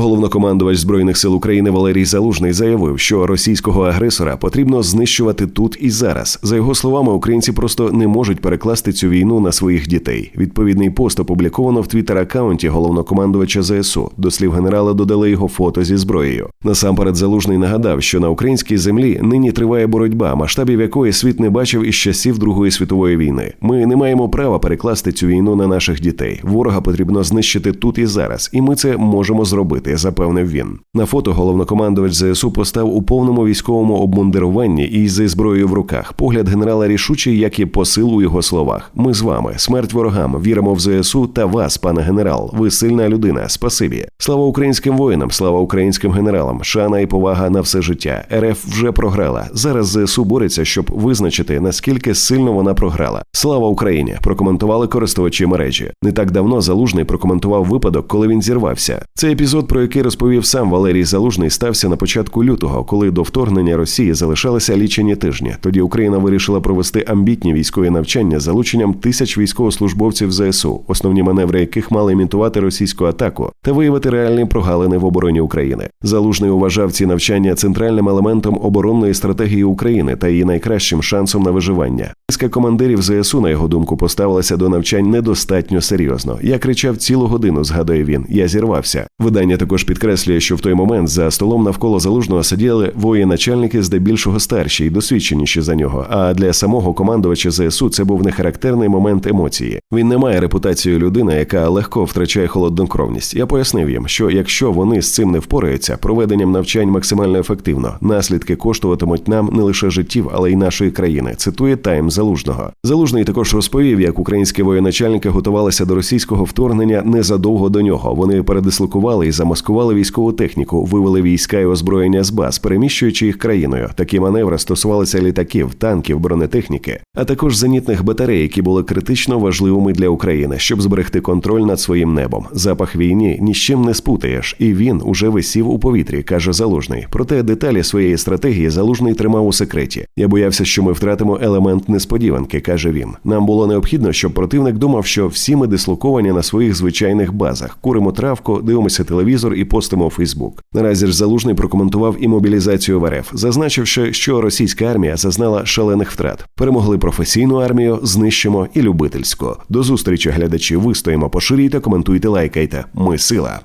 Головнокомандувач збройних сил України Валерій Залужний заявив, що російського агресора потрібно знищувати тут і зараз. За його словами, українці просто не можуть перекласти цю війну на своїх дітей. Відповідний пост опубліковано в твіттер-аккаунті головнокомандувача ЗСУ. До слів генерала додали його фото зі зброєю. Насамперед, залужний нагадав, що на українській землі нині триває боротьба, масштабів якої світ не бачив із часів Другої світової війни. Ми не маємо права перекласти цю війну на наших дітей. Ворога потрібно знищити тут і зараз, і ми це можемо зробити, запевнив він. На фото головнокомандувач ЗСУ постав у повному військовому обмундируванні і зі зброєю в руках. Погляд генерала рішучий, як і посил у його словах. Ми з вами, смерть ворогам, віримо в ЗСУ та вас, пане генерал. Ви сильна людина. Спасибі. Слава українським воїнам, слава українським генералам, шана і повага на все життя. РФ вже програла. Зараз ЗСУ бореться, щоб визначити наскільки сильно вона програла. Слава Україні! Прокоментували користувачі мережі. Не так давно залужний прокоментував випадок, коли він зірвався. Цей епізод, про який розповів сам Валерій Залужний, стався на початку лютого, коли до вторгнення Росії залишалися лічені тижні. Тоді Україна вирішила провести амбітні військові навчання з залученням тисяч військовослужбовців ЗСУ, основні маневри яких мали імітувати російську атаку та виявити реальні прогалини в обороні України. Залужний вважав ці навчання центральним елементом оборонної стратегії України та її найкращим шансом на виживання. Низка командирів ЗСУ, на його думку, поставилася до навчань недостатньо серйозно. Я кричав цілу годину, згадує він. Я зірвався. Видання також підкреслює, що в той момент за столом навколо залужного сиділи воєначальники здебільшого старші і досвідченіші за нього. А для самого командувача ЗСУ це був нехарактерний момент емоції. Він не має репутацію людини, яка легко втрачає холоднокровність. Я пояснив їм, що якщо вони з цим не впораються, проведенням навчань максимально ефективно. Наслідки коштуватимуть нам не лише життів, але й нашої країни. Цитує Тайм Залужного. Залужний також розповів, як українські воєначальники готувалися до російського вторгнення незадовго до нього. Вони передислокували і замаскували військову техніку, вивели війська і озброєння з баз, переміщуючи їх країною. Такі маневри стосувалися літаків, танків, бронетехніки, а також зенітних батарей, які були критично важливими для України, щоб зберегти контроль над своїм небом. Запах війні ні з чим не спутаєш, і він уже висів у повітрі, каже Залужний. Проте деталі своєї стратегії Залужний тримав у секреті. Я боявся, що ми втратимо елемент несподіванки, каже він. Нам було необхідно, щоб противник думав, що всі ми дислоковані на своїх звичайних базах, куримо травку, дивимося телевізор і постимо у Фейсбук. Наразі ж Залужний прокоментував і мобілізацію в РФ, зазначивши, що російська армія зазнала шалених втрат. Перемогли професійну армію, знищимо і любительську. До зустрічі, глядачі. Вистоїмо, поширюйте, коментуйте, лайкайте. Ми сила.